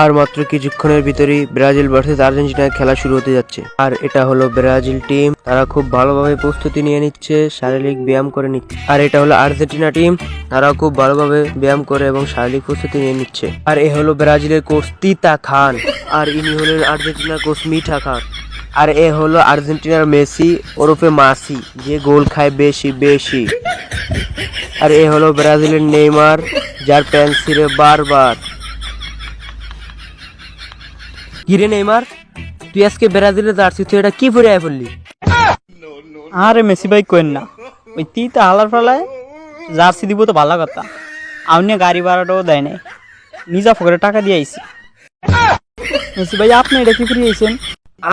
আর মাত্র কিছুক্ষণের ভিতরেই ব্রাজিল ভার্সেস আর্জেন্টিনার খেলা শুরু হতে যাচ্ছে। আর এটা হলো ব্রাজিল টিম। তারা খুব ভালোভাবে প্রস্তুতি নিয়ে নিচ্ছে, শারীরিক ব্যায়াম করে নিচ্ছে। আর এটা হলো আর্জেন্টিনা টিম। তারা খুব ভালোভাবে ব্যায়াম করে এবং শারীরিক প্রস্তুতি নিয়ে নিচ্ছে। আর এ হলো ব্রাজিলের কোচ তিতা খান। আর ইনি হলেন আর্জেন্টিনার কোচ মিঠা খান। আর এ হলো আর্জেন্টিনার মেসি, ওরফে মাসি। যে গোল খায় বেশি বেশি। আর এ হলো ব্রাজিলের নেইমার, যার প্যান্ট ছিঁড়ে বারবার। কিরে নেইমার? তুই আজকে ব্রাজিলের জার্সি তুই এটা কি পরে আয় পড়লি আরে মেসি ভাই কইন না। ওই তিতা হালার ফেলায় জার্সি দিব তো ভালো কথা। আপনি গাড়ি ভাড়াটাও দেয় নাই। নিজা ফকরে টাকা দিয়ে আইছি। মেসি ভাই আপনি এটা কি করে আইছেন?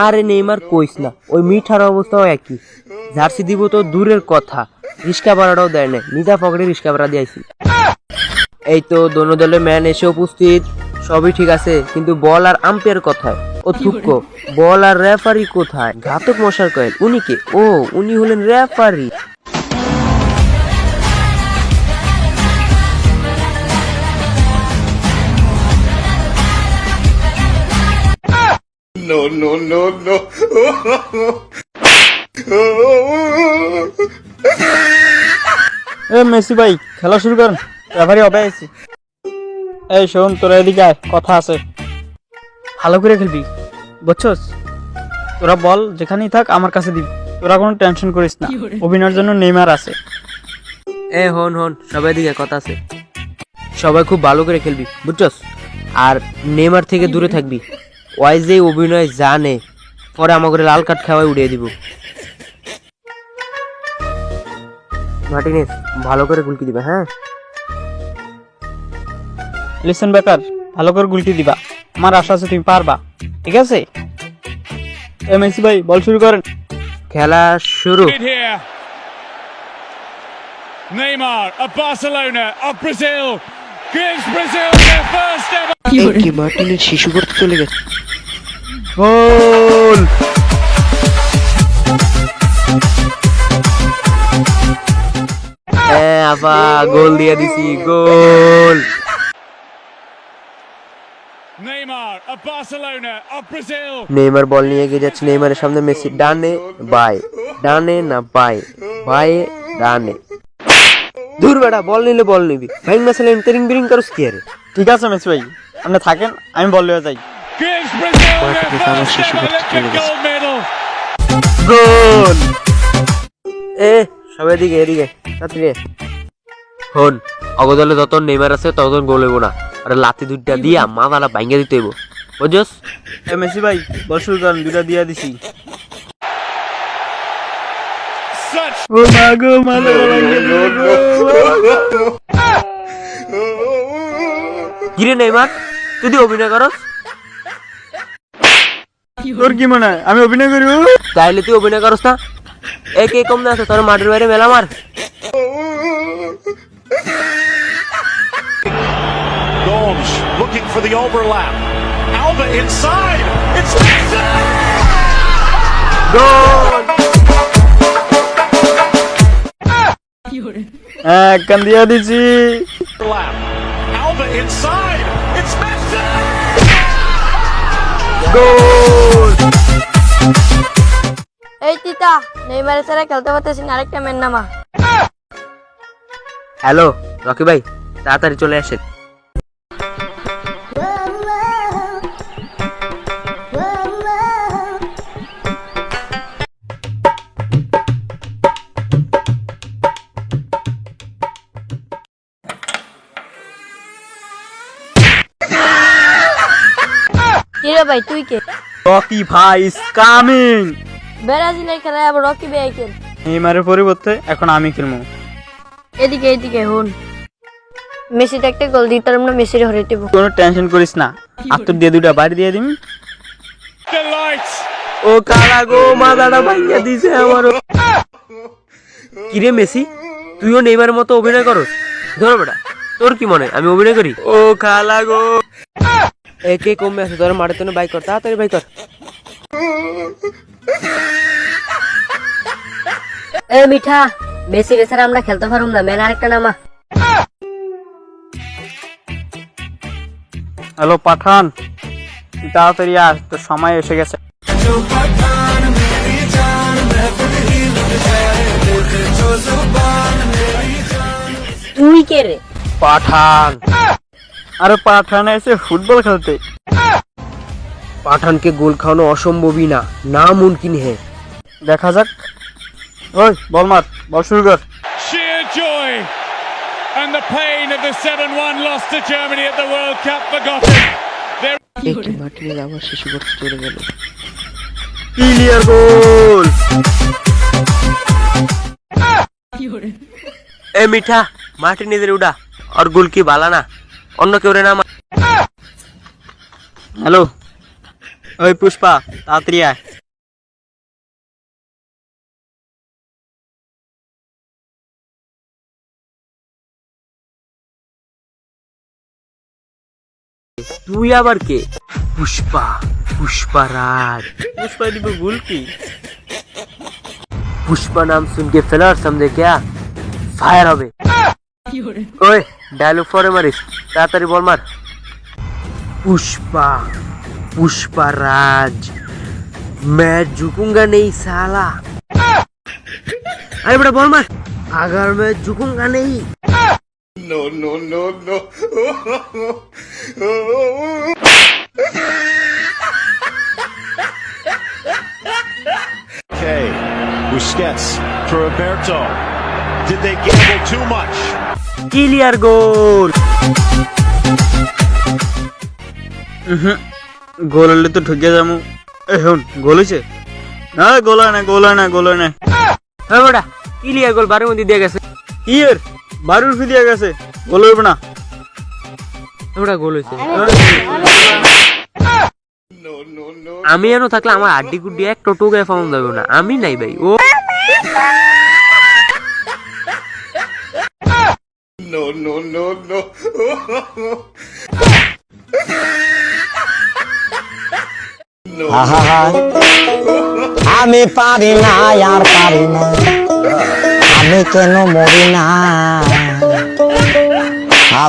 আরে নেইমার কইস না। ওই মিঠার অবস্থাও একই। জার্সি দিব তো দূরের কথা। রিক্সা ভাড়াটাও দেয় নাই। নিজা ফকরে রিক্সা ভাড়া দিয়েছি এই তো দোনো দলের ম্যান এসে উপস্থিত। সবই ঠিক আছে কিন্তু বল আর আম্পায়ার কোথায়। ও থুক্কো বল আর রেফারি কোথায়? ঘাতক মশার কয়েল উনি কে? ও উনি হলেন রেফারি। এ মেসি ভাই খেলা শুরু করেন। রেফারি হবে এই শোন তোরা এদিকে আয় কথা আছে। ভালো করে খেলবি বুঝছস? তোরা বল যেখানেই থাক আমার কাছে দিবি। তোরা কোনো টেনশন করিস না অভিনয়ের জন্য নেইমার আছে। এ হন হন সবাই দিকে কথা আছে। সবাই খুব ভালো করে খেলবি বুঝছস? আর নেইমার থেকে দূরে থাকবি। ওই যে অভিনয় জানে পরে আমাকে লাল কার্ড খাওয়াই উড়িয়ে দিব। মার্টিনেস ভালো করে গুলকি দিবে হ্যাঁ? লিসেন বেকার ভালো করে গুলটি দিবা। আমার আশা আছে তুমি পারবা। ঠিক আছে? এ মেসি ভাই বল শুরু করেন। খেলা শুরু. Neymar of Barcelona of Brazil gives Brazil their first ever. কি মার্টিনেস শিশু করতে চলে গেছে। গোল! হ্যাঁ আপা গোল দিয়ে দিছি goal Neymar of Barcelona of Brazil Neymar ball নিয়ে এগিয়ে যাচ্ছে নেইমারের সামনে মেসি ডানে বাই। ডানে না বাই? বাই ডানে। দূর বেটা বল নিলে বল নিবি। ভাই মাসালে এন্টারিং বিরিং করস কি আরে? ঠিক আছে মেসি ভাই। আপনি থাকেন আমি বল লয়ে যাই. গোল এ সবাই দিকে এদিকে। তাড়াতাড়ি আয়। হন অগদলে যত নেইমার আছে ততক্ষণ গোল হইব না। আরে লাতি দুইটা দিয়া মাথাটা ভাঙ্গে দিতে হইব। বুঝছস এ মেসি ভাই শুরু করেন দুটা দিয়া দিছি। ও মা গো মালা কিরে নেইমার তুই অভিনয় করস? তোর কি মনে হয়? আমি অভিনয় করি তাইলে তুই অভিনয় করস না? এ কে কম না আছে তোর মাঠের বাইরে মেলা মার। For the overlap. Alba inside. It's Messi! হ্যাঁ কান দিয়া দিছি Overlap. Alba inside. It's Messi! এই তিতা নেইমারের ছাড়া খেলতে পারতেছি না আরেকটা মেন নামা হ্যালো রকি ভাই তাড়াতাড়ি চলে আসেন কিরে ভাই তুই কে? রকি ভাই ইজ কামিং ব্রাজিলের খেলায় আবার রকি ভাই খেল নেইমারের পরিবর্তে এখন আমি খেলব। এদিকে এদিকে হুন। মেসিতে একটা গোল দিতে না মেসির হরে দেবো। কোনো টেনশন করিস না। আত্তর দিয়ে দুটা বাড়ি দিয়ে দিম delight. ও কালা গো মাথাটা ভাঙ্গে দিছে আমার কিরে মেসি তুইও নেইমার মতো অভিনয় করস? ধর বেটা তোর কি মনে হয়? আমি অভিনয় করি। ও খালা গো। একে কমে আছে তোর মাঠে তো বাইক কর তাড়াতাড়ি বাইক কর। এ মিঠা বেশি ছাড়া আমরা খেলতে পারব না মেন আরেকটা নামা। হ্যালো পাঠান তাড়াতাড়ি আয় তোর সময় এসে গেছে। তুই কে রে? পাঠান। আরে পাঠান এসে ফুটবল খেলতে। পাঠানকে গোল খাওয়ানো অসম্ভবই না না মুমকিন হে। দেখা যাক। ওই বল মার বল শুরু কর। Sheer joy and the pain of the 7 1 loss to Germany at the World Cup forgotten. একটি মার্টিনেজ আবার শিশু করতে চলে গেল। ক্লিয়ার গোল এ মিঠা মার্টিনেজের উডা আর গোল কি বালা না। অন্য কেউ রে না মা- হ্যালো ওই পুষ্পা তাড়াতাড়ি আয় তুই আবার কে পুষ্পা পুষ্পারাজ পুষ্পা দিব গোল কি पुष्पा नाम सुन के फ्लर समझे क्या फायर হবে ওই ডায়লগ ফরে মারিস তাড়াতাড়ি বল মার पुष्पा पुष्पा राज मैं झुकूंगा नहीं साला अरे बेटा बोल मार अगर मैं झुकूंगा नहीं Okay. Busquets for Roberto. Did they gamble too much? Clear goal. Goal হলে তো ঢুকে যাব। এ শুন গোল হয়েছে? না গোল না গোল না গোল না। হ্যাঁ বেটা ক্লিয়ার গোল বারের মধ্যে দিয়ে গেছে। এর? বারুর ফি দিয়ে গেছে। গোল হইব না। ওটা গোল হয়েছে। আমি এনো থাকলে আমার আড্ডি গুড্ডি এক টোটো গায়ে ফাউন যাবে না। আমি নাই ভাই ও আমি পারি না আর পারি না। আমি কেন মরি না?